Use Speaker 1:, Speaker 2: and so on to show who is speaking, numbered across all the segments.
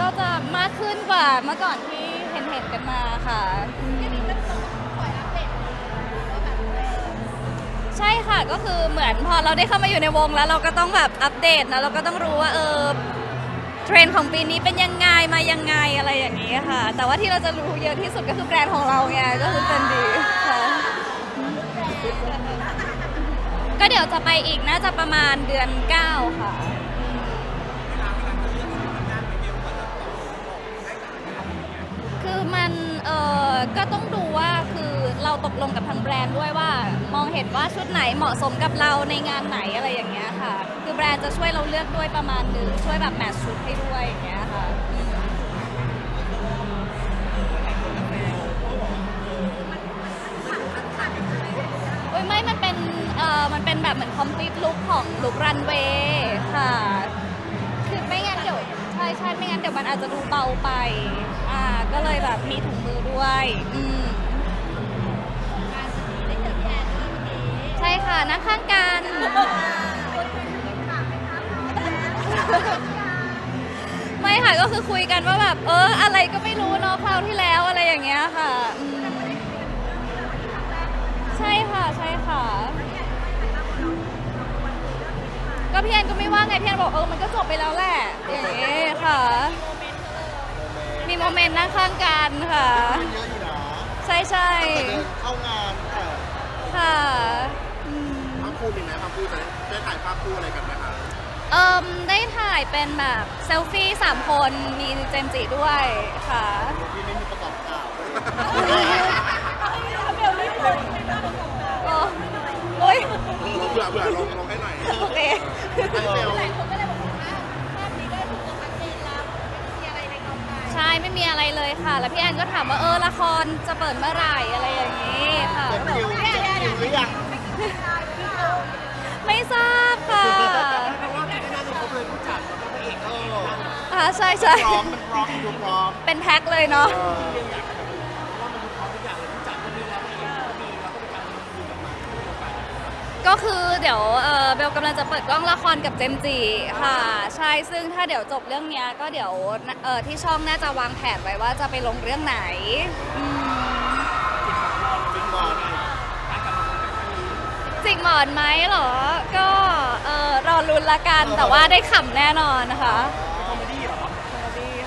Speaker 1: ก็จะมากขึ้นกว่าเมื่อก่อนที่เห็นเห็นๆกันมาค่ะอืมใช่ค่ะก็คือเหมือนพอเราได้เข้ามาอยู่ในวงแล้วเราก็ต้องแบบอัปเดตนะเราก็ต้องรู้ว่าเออเทรนด์ของปีนี้เป็นยังไงมายังไงอะไรอย่างนี้ค่ะ แต่ว่าที่เราจะรู้เยอะที่สุดก็คือแบรนด์ของเราไงก็คือเป็นดีค่ะก็เดี๋ยวจะไปอีกน่าจะประมาณเดือน 9 ค่ะ เราตกลงกับทางแบรนด์ด้วยว่า มองเห็นว่าชุดไหนเหมาะสมกับเราในงานไหนอะไรอย่างเงี้ยค่ะ คือแบรนด์จะช่วยเราเลือกด้วยประมาณหนึงช่วยแบบแมทช์ชุดให้ด้วยอย่างเงี้ยค่ะโอ้ยไม่มันเป็นเอ่อมันเป็นแบบเหมือน complete look ของลุครันเวย์ค่ะ คือไม่งั้นเดี๋ยวใช่ใช่ไม่งั้นเดี๋ยวมันอาจจะดูเบาไป อ่า ก็เลยแบบมีถุงมือด้วย อืม ค่ะ นั่งข้างกัน ไม่ค่ะก็คือคุยกันว่าแบบ เออ อะไรก็ไม่รู้เนาะคราวที่แล้วอะไรอย่างเงี้ยค่ะอืมใช่ค่ะใช่ค่ะ ก็พี่แอนก็ไม่ว่าไงพี่แอนบอกเออมันก็จบไปแล้วแหละอย่างเงี้ยค่ะ มีโมเมนต์นั่งข้างกันค่ะ
Speaker 2: มันเยอะอยู่นะ
Speaker 1: ใช่ใช่
Speaker 2: แต่เดินเข้างานแต่
Speaker 1: ค่ะอืม
Speaker 2: ภาพคู่มีไหมภาพคู่จะได้ถ่ายภาพคู่อะไรกันไหมคะ
Speaker 1: เอิมได้ถ่ายเป็นแบบเซลฟี่สามคนมีเจมส์จิด้วยค่ะ
Speaker 2: พี่ไม่มีประกอบข่าว
Speaker 1: โอ้โอ้ย
Speaker 2: เบื่อเบื่อลงลงให้หน่อย
Speaker 1: โอเค
Speaker 2: เออ
Speaker 1: ใช่ไม่มีอะไรเลยค่ะ แล้วพี่แอนก็ถามว่าเออละครจะเปิดเมื่อไหร่อะไรอย่างนี้ค่ะ
Speaker 2: เจ็บคิ
Speaker 1: ใช่ใช่
Speaker 2: พร้อมมันพร้อมดูพร้อม
Speaker 1: เป็นแพ็คเลยเนาะ
Speaker 2: เออ
Speaker 1: ก็คือเดี๋ยวเอ่อเบลกำลังจะเปิดกล้องละครกับเจมส์จีค่ะ ใช่ซึ่งถ้าเดี๋ยวจบเรื่องเนี้ยก็เดี๋ยวเอ่อที่ช่องน่าจะวางแผนไว้ว่าจะไปลงเรื่องไหนอืม
Speaker 2: จริงบอล
Speaker 1: จิกหมอนไหมเหรอ ก็เอ่อรอลุ้นละกันแต่ว่าได้ขำแน่นอนนะคะ
Speaker 2: ก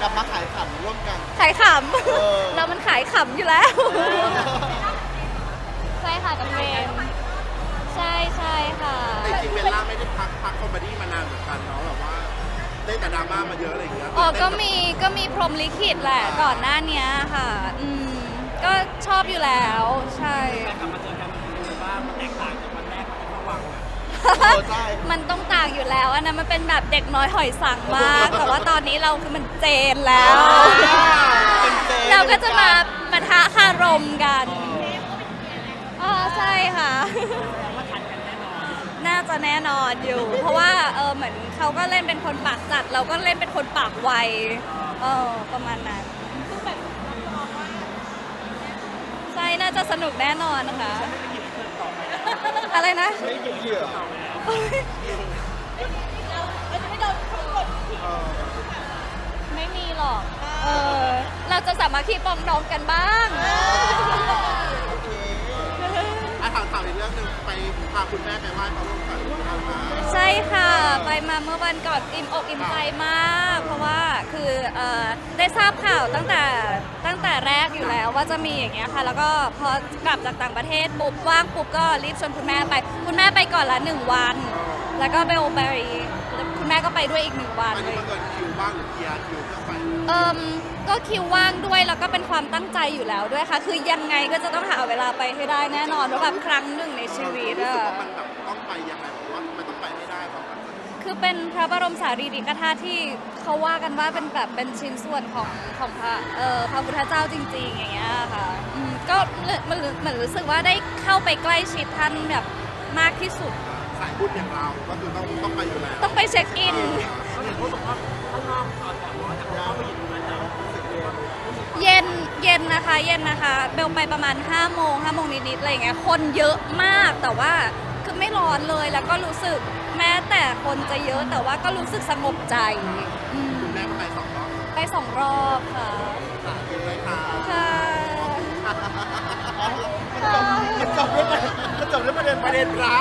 Speaker 2: ลับมาขายขำร่วมกัน
Speaker 1: ขายข
Speaker 2: เออำ
Speaker 1: เรามันขายขำอยู่แล้ว ใช่ค่ะกับเฟรมใช่ใช่ค่ะ
Speaker 2: แต่จริงเบลล่าไม่ได้พักพักคอมเมดี้มานานเหมือนกันเนาะแบบว่าได้แต่ดราม่ามาเยอะอะไรอย่างเงี้ย
Speaker 1: อ๋อ ก็มีก็มีพรหมลิขิตแหละก่อนหน้าเนี้ยค่ะ อืม ก็ชอบอยู่แล้ว ใช่
Speaker 2: กลับมาเจอกันคือ มันต้อ
Speaker 1: งต่างอยู่แล้วอันนั้นมันเป็นแบบเด็กน้อยหอยสังมาก แต่ว่าตอนนี้เราคือมันเจนแล้ว
Speaker 2: เป็นเจน
Speaker 1: เราก็จะมาปะทะคารมกันอ๋อใช่ค่ะ น่าจะแน่นอนอยู่ เพราะว่าเออเหมือนเขาก็เล่นเป็นคนปากจัด เราก็เล่นเป็นคนปากไวเออประมาณนั้นใช่น่าจะสนุกแน่นอนนะคะ อะไรนะ
Speaker 2: ไม่เหยื่อ
Speaker 1: ไม่มีหรอก เออ เราจะสามัคคีปรองดองกันบ้าง
Speaker 2: โอเคอะถามถามอีกเรื่องหนึ่งไปพาคุณแม่ไปไหว้พระบรมสารีริกธา มา
Speaker 1: เมื่อวันก่อนอิ่มอกอิ่มใจมาก เพราะว่าคือเอ่อได้ทราบข่าวตั้งแต่ตั้งแต่แรกอยู่แล้วว่าจะมีอย่างเงี้ยค่ะ แล้วก็พอกลับจากต่างประเทศปุ๊บว่างปุ๊บก็รีบชวนคุณแม่ไป คุณแม่ไปก่อนละหนึ่งวัน แล้วก็เบลไปคุณแม่ก็ไปด้วยอีกหนึ่งวัน
Speaker 2: อัน
Speaker 1: เล
Speaker 2: นี้
Speaker 1: ย
Speaker 2: มันเกินคิวบ้างหรือเคลียร์คิวเพื่อไป
Speaker 1: เอิมก็คิวว่างด้วยแล้วก็เป็นความตั้งใจอยู่แล้วด้วยค่ะ คือยังไงก็จะต้องหาเวลาไปให้ได้แน่นอนว่าแบบครั้งหนึ่งในชีวิต
Speaker 2: รู้สึก
Speaker 1: อะ
Speaker 2: ว่ามันแบบต้องไปยังไงบอกว่าทำไมต้องไปไม่ได้บอกกัน
Speaker 1: คือเป็นพระบรมสารีริกธาตุที่เขาว่ากันว่าเป็นแบบเป็นชิ้นส่วนของของพระเอ่อพระพุทธเจ้าจริง ๆ อย่างเงี้ยค่ะอืมก็เหมือนเหมือนรู้สึกว่าได้เข้าไปใกล้ชิดท่านแบบมากที่สุด
Speaker 2: สายบุญอย่างเราก็คือต้องต้องไปอยู่แล้ว
Speaker 1: ต้องไปเช็คอิน
Speaker 2: เขาเห็นเขาบอกว่าข้างนอกตอนแต่ว่าแต่เข้าไปอยู่ตรงนั้นแล้วรู้สึกเย็น
Speaker 1: เย็นเย็นนะคะเย็นนะคะเบลไปประมาณ5โมง5โมงนิดๆอะไรอย่างเงี้ยคนเยอะมากแต่ว่าคือไม่ร้อนเลยแล้วก็รู้สึก แม้แต่คนจะเยอะแต่ว่าก็รู้สึกสงบใจอืม
Speaker 2: คุณแม่ก็ไปสองรอบ
Speaker 1: ไปสองรอบค่ะ
Speaker 2: ฝากด้วยค่ะ
Speaker 1: ค่ะ
Speaker 2: มันจบมันจบด้วยประเด็นมันจบด้วยประเด็นประเด็นพระ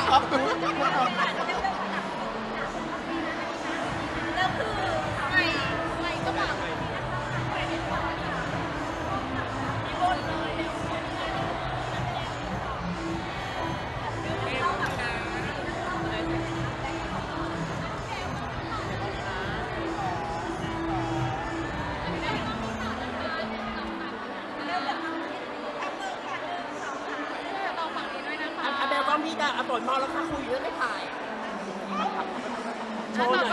Speaker 3: พี่ดาอะฝนมองแล้วค่ะคุยเรื่องไม่ถ่าย โชว์หน่อย